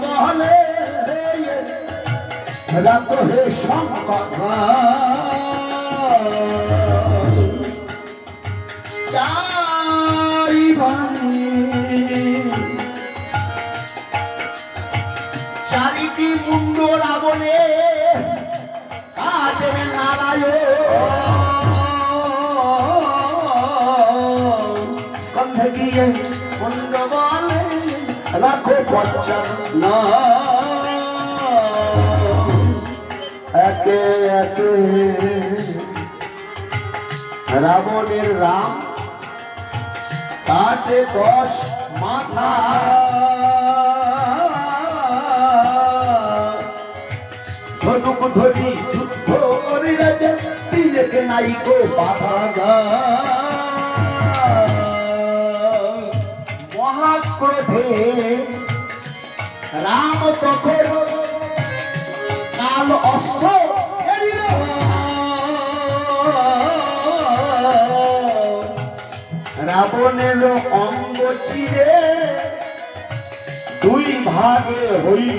বহলে রাত হে বাণী চারিটি মুন্ড রাবণে কাটে নারায়ণ। গিয়ে রাখো পঞ্চাশ একে একে রাবণের রাম কাটে দশ মাথা। ধনুক ধরি যুদ্ধ করে রাজা, তিলকে নাইকো বাধা। মহাক্রোধে রাম তখন কাল অস্ত্র। রাবণের অঙ্গ ছিঁড়ে দুই ভাগে হইল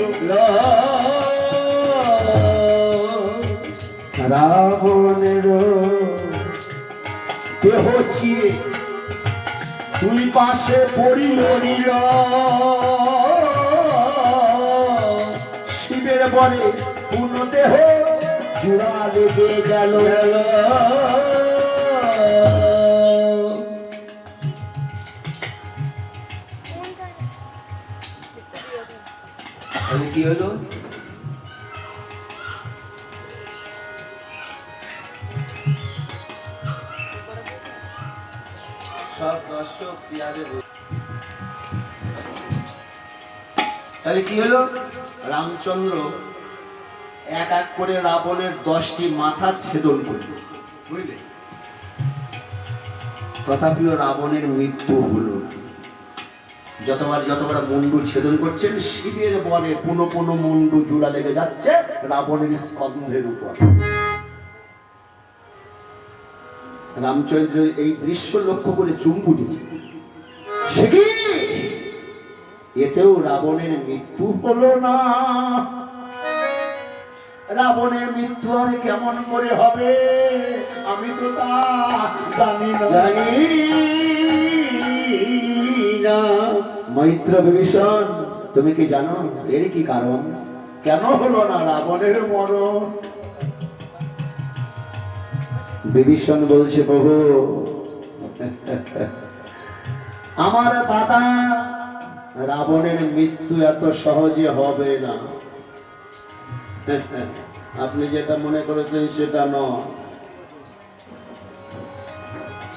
রাবণের দেহ চিরে দুই পাশে নিল। শিবের বলে পূর্ণ দেহ জোড়া লেগে গেল। কি হলো? তাহলে কি হলো? রামচন্দ্র এক এক করে রাবণের দশটি মাথা ছেদন করল। বুঝলে? তথাপিও রাবণের মৃত্যু হলো। যতবার যতবার মুন্ডু ছেদন করছেন, শিবের বনে পুনো পুনো মুন্ডু জোড়া লেগে যাচ্ছে রাবণের স্কন্ধের উপর। রামচন্দ্র এই দৃশ্য লক্ষ্য করে চুম্বু দিচ্ছে সে কি? এতেও রাবণের মৃত্যু হলো না। রাবণের মৃত্যু আর কেমন করে হবে? আমি তো তা জানি জানি না। মৈত্র বিভীষণ তুমি কি জানো এর কি কারণ? কেন হলো না রাবণের মরণ? বিভীষণ বলছে, প্রভু। আমার দাদা, রাবণের মৃত্যু এত সহজে হবে না। আপনি যেটা মনে করেছেন সেটা নয়।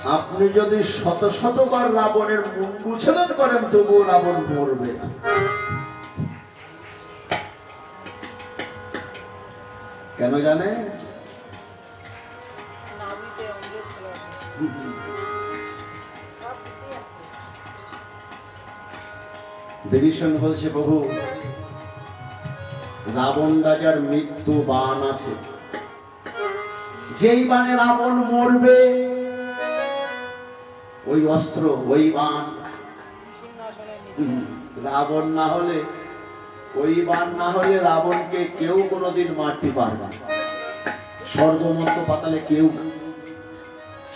আপনি যদি শত শতবার রাবণের মুন্ডু ছেদন করেন, তবুও রাবণ মরবে না। কেন জানে বিভীষণ বলছে, প্রভু, রাবণ রাজার মৃত্যু বান আছে। যেই বানে রাবণ মরবে, ওই অস্ত্র, ওই বান রাবণ না হলে, ওই বান না হলে রাবণকে কেউ কোনোদিন মারতে পারবে না। স্বর্গমন্ত পাতালে কেউ না।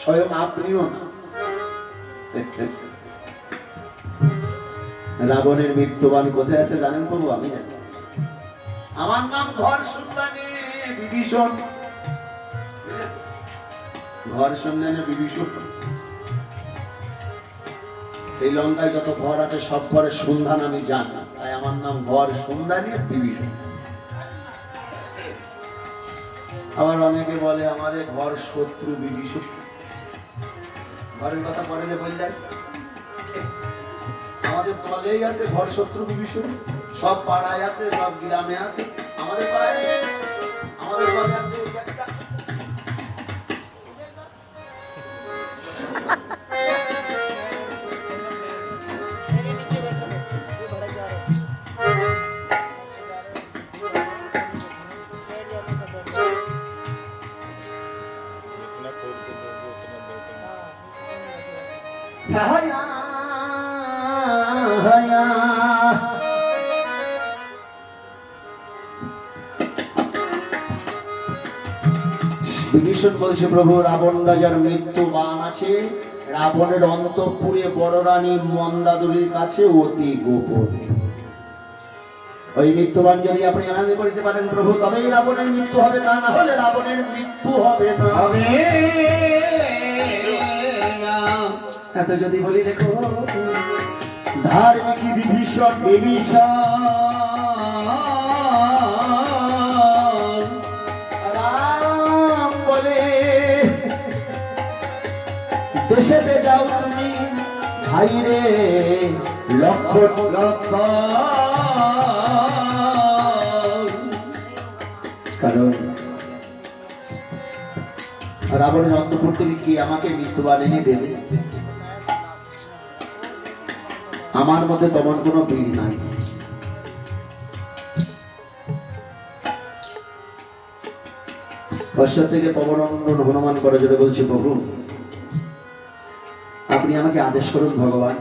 স্বয়ং আপনিও না। রাবণের মৃত্যুবান কোথায় আছে জানেন প্রভু? আমি জানি। আমার নাম ঘর সন্ধানে বিভীষণ। ঘর সন্ধানে বিভীষণ। এই লঙ্কায় যত ঘর আছে, সব ঘরের সন্ধান আমি জানি। তাই আমার নাম ঘর সন্ধানী বিভীষণ। আবার অনেকে বলে, আমারে ঘর শত্রু বিভীষণ। ঘরের কথা পরে বললেন আমাদের দলেই আছে ঘর শত্রু বিভীষণ। সব পাড়ায় আছে, সব গ্রামে আছে। আমাদের পাড়ায় আমাদের আছে বিভীষণ বলছে প্রভু রাবণ রাজার মৃত্যু বান আছে। রাবণের অন্তপুরে বড় রানী মন্দাদুরীর কাছে অতি গোপন। ওই মৃত্যুবান যদি আপনি আনন্দ করিতে পারেন প্রভু তবেই রাবণের মৃত্যু হবে তা না হলে রাবণের মৃত্যু হবে না। হবে। এত যদি বলি দেখো ধার্মিক বিভীষণ বিভীষণ। দেশেতে যাও তুমি। ভাই রে, লক্ষ লক্ষ। কারণ রাবণের অন্তপুর থেকে কি আমাকে মৃত্যুবান এনে দেবে? আমার মধ্যে তেমন কোনো বীর নাই। পশ্চাৎ থেকে পবনন্দন হনুমান করে যেটা বলছি, প্রভু আপনি আমাকে আদেশ করুন, ভগবান।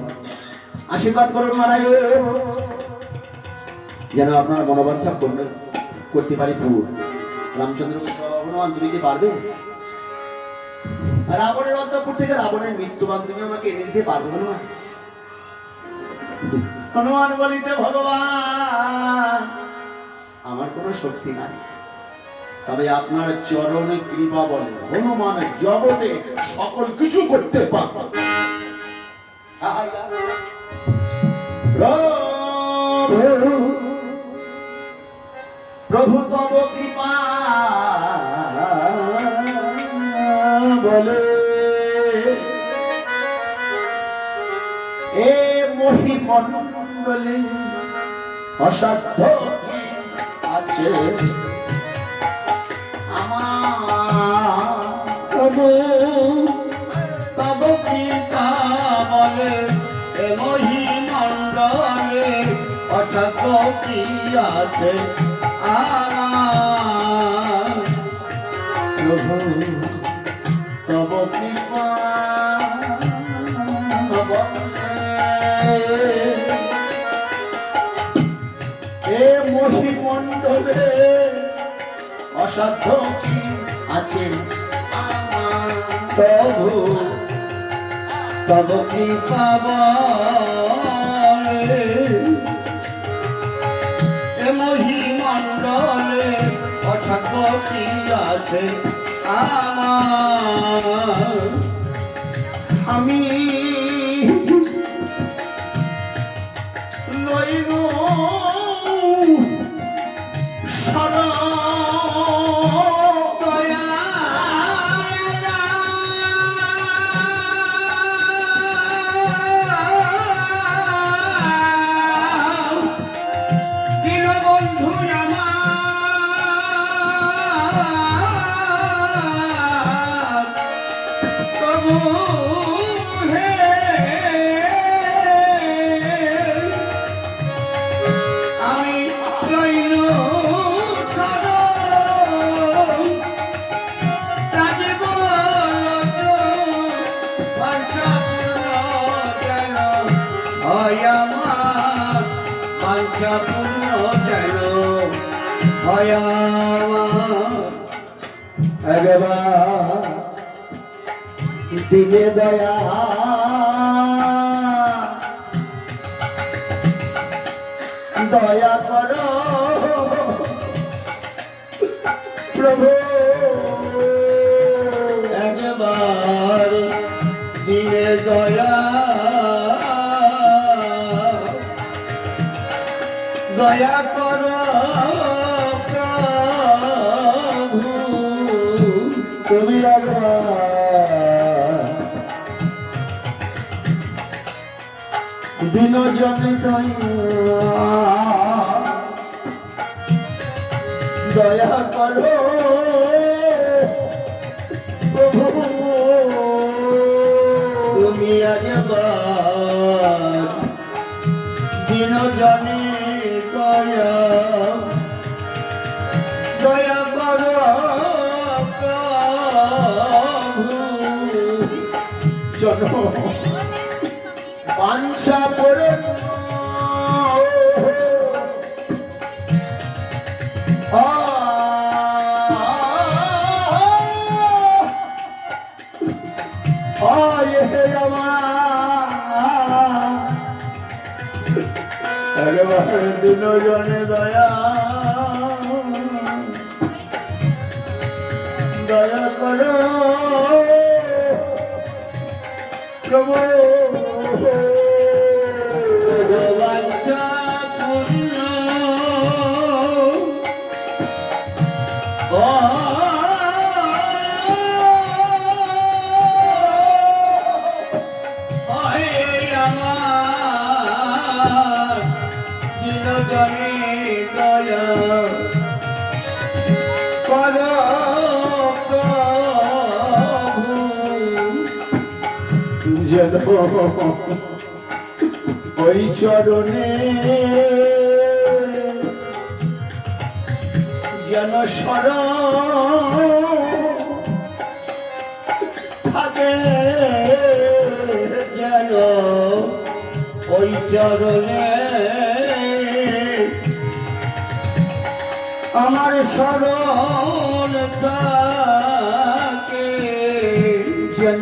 আশীর্বাদ করুন যেন আপনার মনোবাঞ্ছা পূর্ণ করতে পারি পূর রামচন্দ্র হনুমান তুমি কি পারবে? রাবণের অন্তপুর থেকে রাবণের তুমি আমাকে এনে দিতে পারবে হনুমান হনুমান বলিছে, ভগবান, আমার কোনো শক্তি নাই। তবে আপনার চরণে কৃপা বলে হনুমান জগতে সকল কিছু করতে পারবে। প্রভু প্রভু তব কৃপা বলে। এ মহিমণ্ডলে অসাধ্য আছে। আমার প্রভু তব কৃপা বলে মহিমণ্ডলে কি আছে প্রভু, তব কৃপা এ মহিমণ্ডলে অসাধ্য আছে? আমার প্রভু কৃপা বলে এ মহিমণ্ডলে অসাধ্য কি আছে আমার। আমি দিনে দয়া দয়া করো। প্রভু একবার দিনে দয়া। দয়া বিনোজনে দয়া করো প্রভু তুমি আজবার দিন জানি দয়া দয়া করো প্রভু জন দিন জনে দয়া। দয়া করো। প্রভু। ওই চরণে যেন সর থাকে যেন ওই চরণে আমার স্মরণ থাকে যেন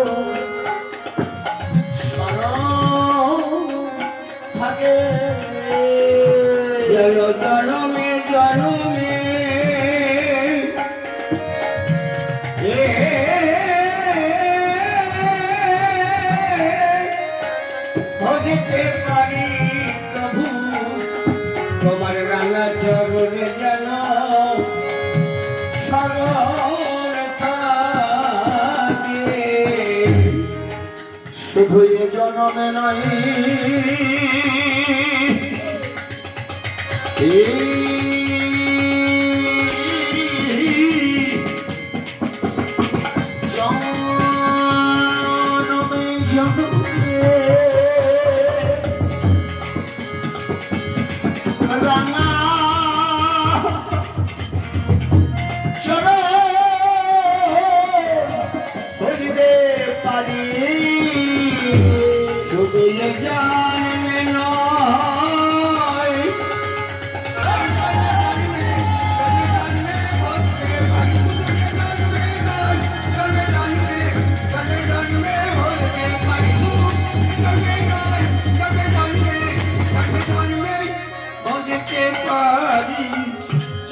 জনমে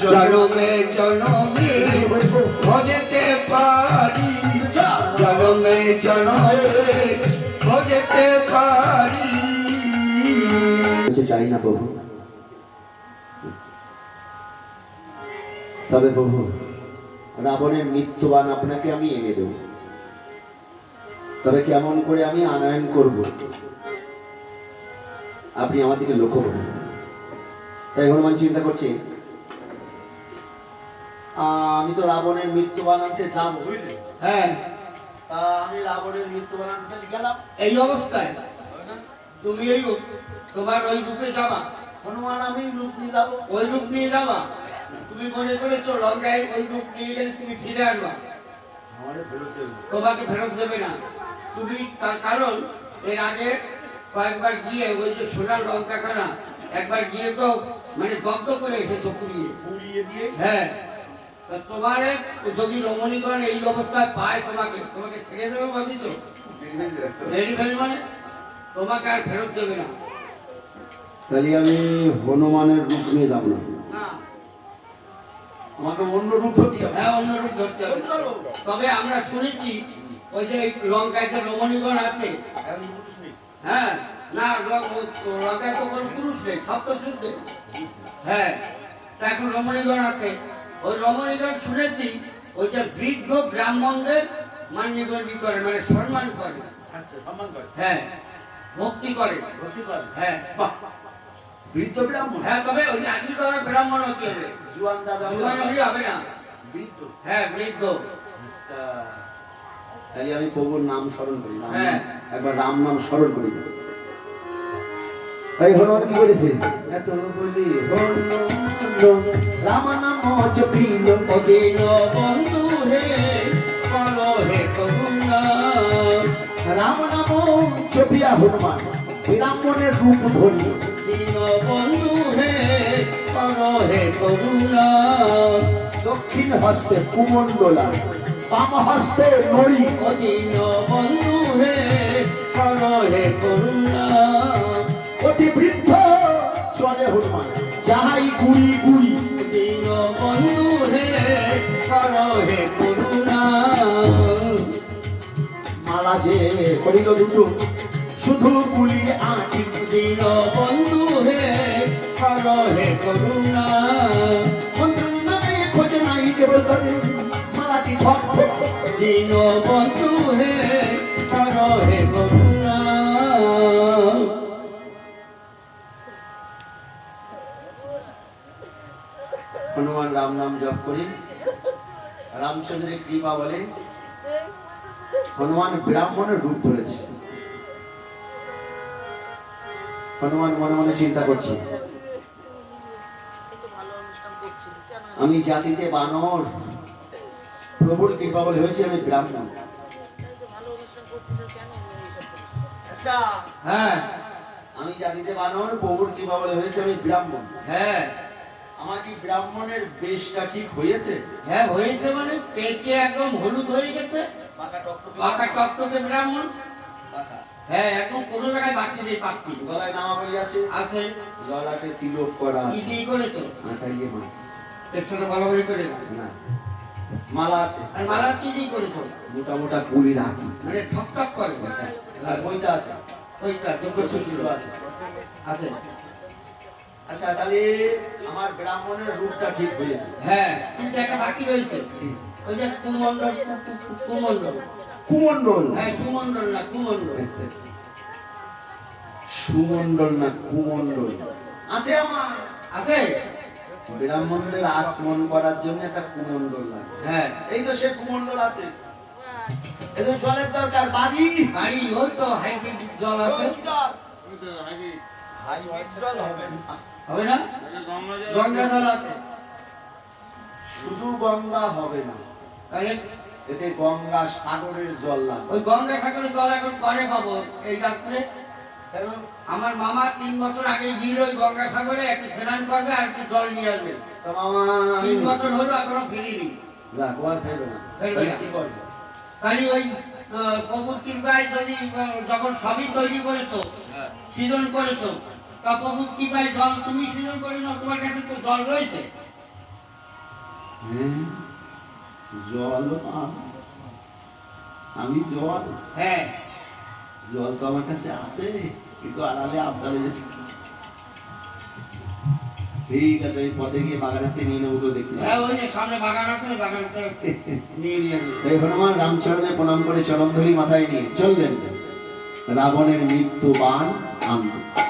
জনমে জনমে ভজতে পারি। জনমে জনমে ভজতে পারি। চাই না প্রভু। তবে প্রভু রাবণের মৃত্যুবান আপনাকে আমি এনে দেব। তবে কেমন করে আমি আনয়ন করব? আপনি আমার দিকে লক্ষ্য করুন। তাই হনুমান চিন্তা করছি আহ, আমি তো রাবণের মৃত্যু আনতে যাব বুঝলে? হ্যাঁ। তা আমি রাবণের মৃত্যুবান আনতে গেলাম। এই অবস্থায় তুমি এই তোমার ওই রূপে যাবা। হনুমান আমি রূপ নিয়ে যাব। ওই রূপ নিয়ে যাবা? তুমি মনে করেছ লঙ্কায় ওই রূপ নিয়ে গেলে তুমি ফিরে দেবে। তোমাকে ফেরত দেবে না। তুমি তার কারণ এর আগে কয়েকবার গিয়ে ওই যে সোনার লঙ্কা লঙ্কাখানা একবার গিয়ে তো মানে দগ্ধ করে এসেছ পুড়িয়ে। পুড়িয়ে দিয়ে হ্যাঁ। তোমার যদি রমণীগণ এই অবস্থায় পায় তোমাকে তোমাকে ছেড়ে দেবে মেরি ফেলি মানে? তোমাকে আর ফেরত দেবে না। তাহলে আমি হনুমানের রূপ নিয়ে যাব না। না। আমাকে অন্য রূপ ধরতে হবে। হ্যাঁ অন্য রূপ ধরতে হবে। তবে আমরা শুনেছি ওই যে লঙ্কায় যে রমণীগণ আছে। এখন পুরুষ হ্যাঁ না লঙ্ক- লঙ্কায় তো কোনো পুরুষ নেই সব তো যুদ্ধে। হ্যাঁ তা এখন রমণীগণ আছে। ওই রমণীগণ শুনেছি ওই যে বৃদ্ধ ব্রাহ্মণদের মান্যগণ্য করে মানে সম্মান করে। আচ্ছা সম্মান করে। হ্যাঁ ভক্তি করে। ভর্তি করে। হ্যাঁ। বাহ! বৃদ্ধ ব্রাহ্মণ? হ্যাঁ তবে ওই আজকে তো ব্রাহ্মণ হতে হবে। জুয়ান দাদা জুয়ান হলে হবে। না। বৃদ্ধ? হ্যাঁ বৃদ্ধ। আচ্ছা। তাহলে আমি প্রভুর নাম স্মরণ করি। হ্যাঁ। একবার রাম নাম স্মরণ করি। তাই হনুমান কি করেছে এত বলি হনুমান রাম নাম বন্ধু হে রাম নাম জপিয়া হনুমান বিরামনের রূপ ধরি দিন বন্ধু হে দক্ষিণ হস্তে কুমণ্ডলা বাম হস্তে নড়ি অদিন বন্ধু হে হে করুণা অতি বৃদ্ধ। চলে হনুমান, যাহাই গুড়ি গুড়ি দিন বন্ধু হে করো হে করুণা মালা যে করিল দুটো, শুধু গুলি আটি দিন বন্ধু হে করো হে করুণা মন্ত্র খোঁজে নাই কেবল করে, মালাটি ধর। দিন বন্ধু হে করো হে করুণা। রাম নাম জপ করি। রামচন্দ্রের কৃপা বলে হনুমান ব্রাহ্মণের রূপ ধরেছে। হনুমান মনে মনে চিন্তা করছে একটু ভালো অনুষ্ঠান করছি কেন আমি জাতিতে বানর প্রভুর কৃপা বলে হয়েছে আমি ব্রাহ্মণ। আচ্ছা। হ্যাঁ। আমি জাতিতে বানর প্রভুর কৃপা বলে হয়েছে আমি ব্রাহ্মণ। হ্যাঁ। আমার কি ব্রাহ্মণের বেশটা ঠিক হয়েছে? হ্যাঁ হয়েছে মানে পেটে একদম হলুদ হয়ে গেছে। পাকা টকটকে পাকা টকটকে ব্রাহ্মণ। পাকা। হ্যাঁ একদম কোনো জায়গায় বাকি নেই পাচ্ছি গলায় নামাবলি আছে। আছে। ললাটে তিলক করা কি আছে দিয়ে করেছ? আঠাইয়ে মা এর সঙ্গে বলাবলি করে না। মালা আছে। আর মালা কি দিয়ে করেছ? মোটা মোটা কুড়ি রাখি মানে ঠক ঠক করে। আর বইটা আছে। আচ্ছা তাহলে আমার ব্রাহ্মণের রূপটা ঠিক হয়েছে। হ্যাঁ কিন্তু একটা বাকি রয়েছে। ওই যে কুমন্ডল কুমন্ডল কুমন্ডল হ্যাঁ সুমন্ডল না কুমন্ডল সুমন্ডল না কুমন্ডল আছে আমার। আছে? ব্রাহ্মণদের আসমন করার জন্য একটা কুমন্ডল লাগে। হ্যাঁ। এই তো সে কুমন্ডল আছে। এদের জলের দরকার বাড়ি। বাড়ি ওই তো হাইব্রিড জল আছে। হাই জল হবে না। হবে না? গঙ্গা জল আছে। শুধু গঙ্গা হবে না। তাহলে এতে গঙ্গা সাগরের জল লাগবে। ওই গঙ্গা জল এখন করে পাবো এই রাত্রে আমার মামা তিন বছর আগে গিয়ে ওই গঙ্গা সাগরে একটু স্নান করবে আর একটু জল নিয়ে আসবে। মামা তিন বছর হলো এখনও ফিরিনি। তাহলে ওই প্রভুর কৃপায় যদি যখন সবই তৈরি করেছ সৃজন করেছ জল তুমি সৃজন করে নাও তোমার কাছে তো জল রয়েছে। হ্যাঁ, জল আমি জল? হ্যাঁ। জল তো আমার কাছে আছে কিন্তু আড়ালে আপনারে যেতে ঠিক আছে এই পথে গিয়ে বাগানাতে নিয়ে নেব তো দেখতে হ্যাঁ ওই যে সামনে বাগান আছে ওই বাগানতে নিয়ে নিয়ে এই হনুমান রামচরণে প্রণাম করে চরণ ধরি মাথায় নিয়ে চললেন। রাবণের মৃত্যু বান আনতে তাহাই আ-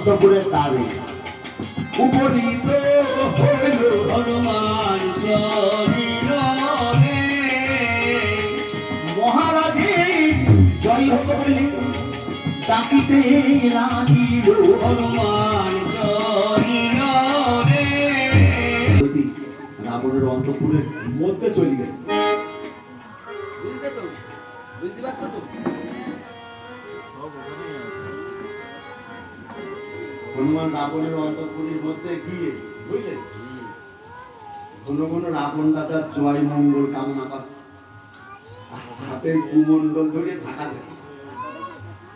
অন্তপুরে তারে। উপনীত হইল হনুমান ডাকিতে লাগিল হনুমান রাবণের অন্তপুরের মধ্যে চলে গেছে হনুমান রাবণের অন্তপুরীর মধ্যে গিয়ে, বুঝলে? ঘন ঘন রাবণ রাজার জয় মঙ্গল কামনা পাচ্ছে। হাতের কুমণ্ডল ধরে থাকা যায়